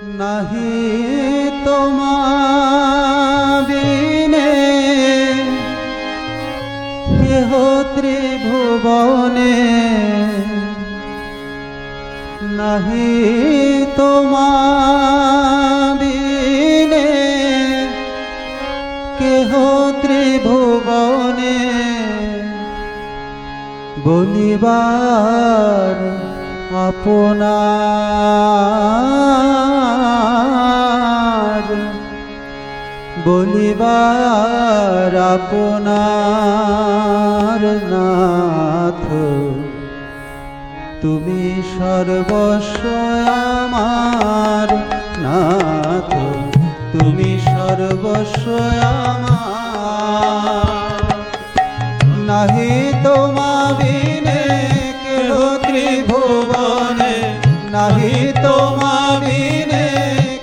নাহি তোমাবিনে কেহ ত্রিভুবনে নাহি তোমাবিনে কেহ ত্রিভুবনে বলিবার আপনার বলিবার আপনার নাথ তুমি সর্বস্ব আমার নাথ তুমি সর্বস্ব আমার নাহি তোমাবিনে কেহ ত্রিভুবনে নাহি তোমাবিনে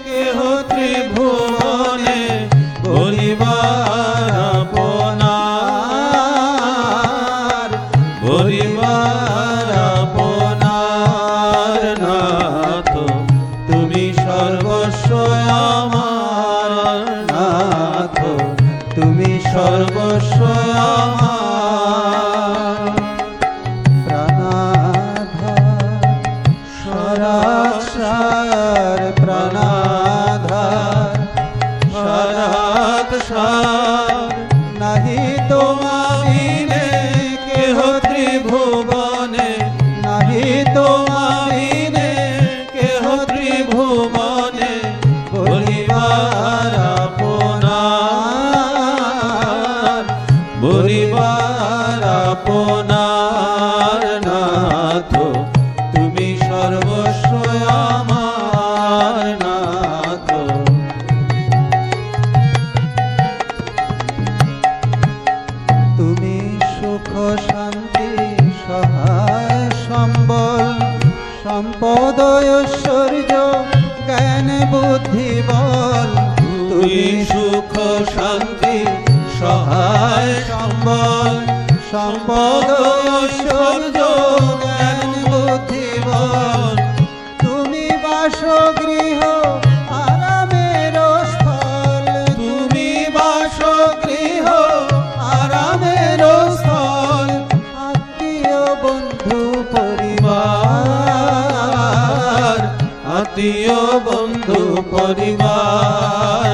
কেহ ত্রিভুবনে বলিবার আপনার বলিবার আপনার নাথ, তুমি সর্বস্ব আমার নাথ, তুমি সর্বস্ব আমার সরাসার প্রাণাধার। সরাত সার নাহি তোমাবিনে কেহ ত্রিভুবনে। নাহি তোমাবিনে কেহ ত্রিভুবনে। বলিবার আপনার বলিবার আপনার। শান্তি, সহায় সম্বল সম্পদ ঐশ্বর্য জ্ঞান, বুদ্ধি, বল। তুমি সুখ, শান্তি, সহায়, সম্বল সম্পদ ঐশ্বর্য আত্মীয় বন্ধু পরিবার।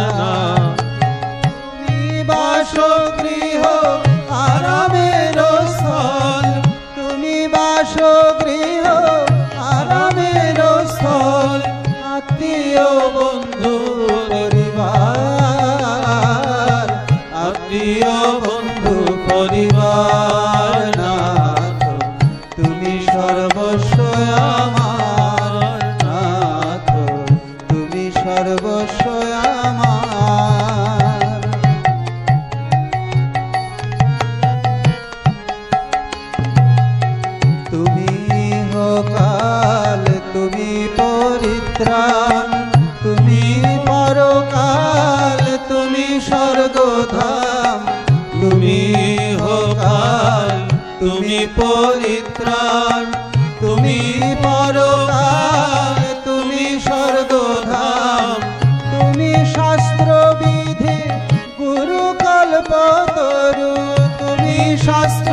পরিত্রাণ তুমি পরকাল, তুমি স্বর্গধাম, তুমি হোকাল তুমি পরিত্রাণ, তুমি পরকাল, তুমি স্বর্গধাম, তুমি শাস্ত্রবিধি গুরু কল্পতরু তুমি শাস্ত্রবিধি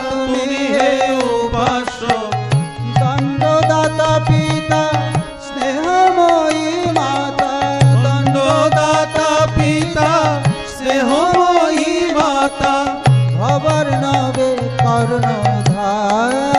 দাতা ভবর নবে করুণ ধার।